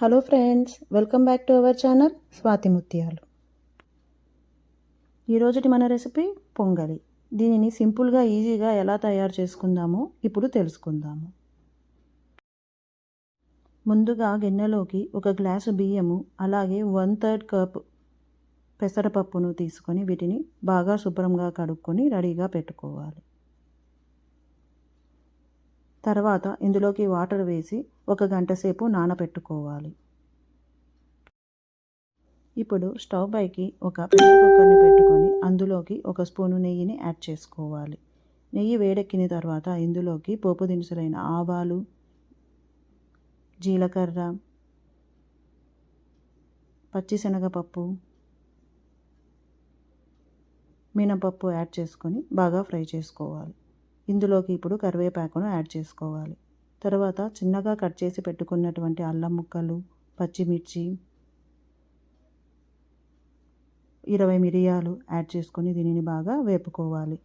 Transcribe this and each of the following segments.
Hello friends welcome back to our channel Swathi Muthyalu ఈరోజుటి మన recipe పొంగలి. దీనిని సింపుల్గా ఈజీగా ఎలా తయారు చేసుకుందామో ఇప్పుడు తెలుసుకుందాము. ముందుగా గిన్నెలోకి ఒక గ్లాసు బియ్యము అలాగే వన్ థర్డ్ కప్ పెసరపప్పును తీసుకొని వీటిని బాగా శుభ్రంగా కడుక్కొని రెడీగా పెట్టుకోవాలి. తర్వాత ఇందులోకి వాటర్ వేసి ఒక గంట సేపు నానబెట్టుకోవాలి ఇప్పుడు స్టవ్ పైకి ఒక ప్రెషర్ కుక్కర్ని పెట్టుకొని అందులోకి ఒక స్పూను నెయ్యిని యాడ్ చేసుకోవాలి. నెయ్యి వేడెక్కిన తర్వాత ఇందులోకి పోపు దినుసులైన ఆవాలు జీలకర్ర పచ్చిశనగపప్పు మినపప్పు యాడ్ చేసుకొని బాగా ఫ్రై చేసుకోవాలి. ఇందులోకి ఇప్పుడు కరివేపాకును యాడ్ చేసుకోవాలి. తర్వాత చిన్నగా కట్ చేసి పెట్టుకున్నటువంటి అల్లం ముక్కలు పచ్చిమిర్చి ఇరవై మిరియాలు యాడ్ చేసుకొని దీనిని బాగా వేపుకోవాలి.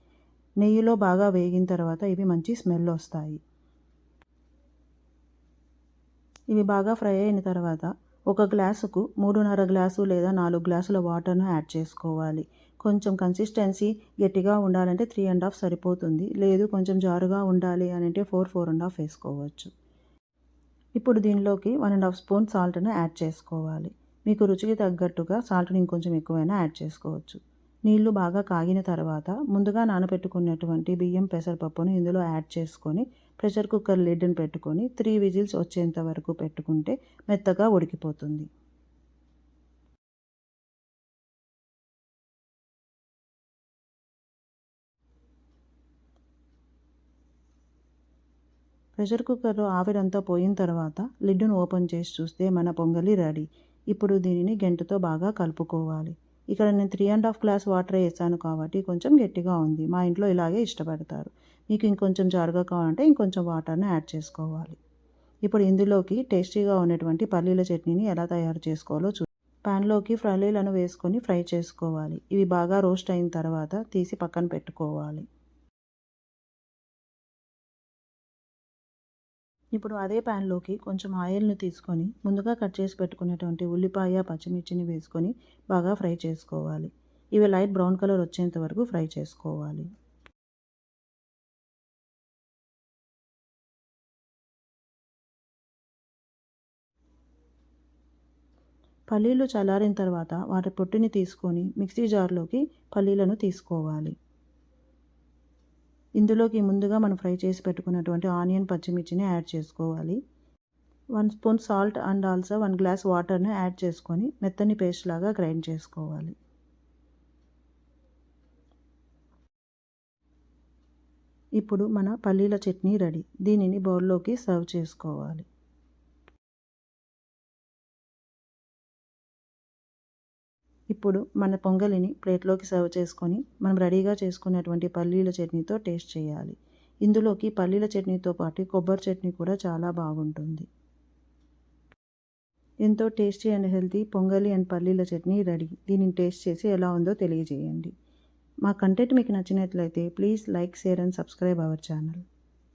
నెయ్యిలో బాగా వేగిన తర్వాత ఇవి మంచి స్మెల్ వస్తాయి. ఇవి బాగా ఫ్రై అయిన తర్వాత ఒక గ్లాసుకు మూడున్నర గ్లాసు లేదా నాలుగు గ్లాసుల వాటర్ను యాడ్ చేసుకోవాలి. కొంచెం కన్సిస్టెన్సీ గట్టిగా ఉండాలంటే త్రీ అండ్ హాఫ్ సరిపోతుంది. లేదు కొంచెం జారుగా ఉండాలి అని అంటే ఫోర్ ఫోర్ అండ్ హాఫ్ వేసుకోవచ్చు. ఇప్పుడు దీనిలోకి వన్ అండ్ హాఫ్ స్పూన్ సాల్ట్ను యాడ్ చేసుకోవాలి. మీకు రుచికి తగ్గట్టుగా సాల్ట్ని ఇంకొంచెం ఎక్కువైనా యాడ్ చేసుకోవచ్చు. నీళ్ళు బాగా కాగిన తర్వాత ముందుగా నానబెట్టుకున్నటువంటి బియ్యం పెసరపప్పును ఇందులో యాడ్ చేసుకొని ప్రెషర్ కుక్కర్ లిడ్ని పెట్టుకొని త్రీ విజిల్స్ వచ్చేంత వరకు పెట్టుకుంటే మెత్తగా ఉడికిపోతుంది. ప్రెషర్ కుక్కర్లో ఆవిరంతా పోయిన తర్వాత లిడ్డును ఓపెన్ చేసి చూస్తే మన పొంగలి రెడీ. ఇప్పుడు దీనిని గంటతో బాగా కలుపుకోవాలి. ఇక్కడ నేను three and half glass water వేసాను కాబట్టి కొంచెం గట్టిగా ఉంది. మా ఇంట్లో ఇలాగే ఇష్టపడతారు. మీకు ఇంకొంచెం జారుగా కావాలంటే ఇంకొంచెం వాటర్ని యాడ్ చేసుకోవాలి. ఇప్పుడు ఇందులోకి టేస్టీగా ఉన్నటువంటి పల్లీల చట్నీని ఎలా తయారు చేసుకోవాలో చూ ప్యాన్లోకి పల్లీలను వేసుకొని ఫ్రై చేసుకోవాలి. ఇవి బాగా రోస్ట్ అయిన తర్వాత తీసి పక్కన పెట్టుకోవాలి. ఇప్పుడు అదే ప్యాన్లోకి కొంచెం ఆయిల్ని తీసుకొని ముందుగా కట్ చేసి పెట్టుకున్నటువంటి ఉల్లిపాయ పచ్చిమిర్చిని వేసుకొని బాగా ఫ్రై చేసుకోవాలి. ఇవి లైట్ బ్రౌన్ కలర్ వచ్చేంత వరకు ఫ్రై చేసుకోవాలి. పల్లీలు చల్లారిన తర్వాత వాటి పొట్టుని తీసుకొని మిక్సీ జార్లోకి పల్లీలను తీసుకోవాలి. ఇందులోకి ముందుగా మనం ఫ్రై చేసి పెట్టుకున్నటువంటి ఆనియన్ పచ్చిమిర్చిని యాడ్ చేసుకోవాలి. One spoon salt and also one glass వాటర్ని యాడ్ చేసుకొని మెత్తని పేస్ట్ లాగా గ్రైండ్ చేసుకోవాలి. ఇప్పుడు మన పల్లీల చట్నీ రెడీ. దీనిని బౌల్లోకి సర్వ్ చేసుకోవాలి. ఇప్పుడు మన పొంగలిని ప్లేట్లోకి సర్వ్ చేసుకొని మనం రెడీగా చేసుకున్నటువంటి పల్లీల చట్నీతో టేస్ట్ చేయాలి. ఇందులోకి పల్లీల చట్నీతో పాటు కొబ్బరి చట్నీ కూడా చాలా బాగుంటుంది. ఎంతో tasty and healthy pongali and పల్లీల చట్నీ రెడీ. దీనిని టేస్ట్ చేసి ఎలా ఉందో తెలియజేయండి. మా కంటెంట్ మీకు నచ్చినట్లయితే please like share and subscribe our channel.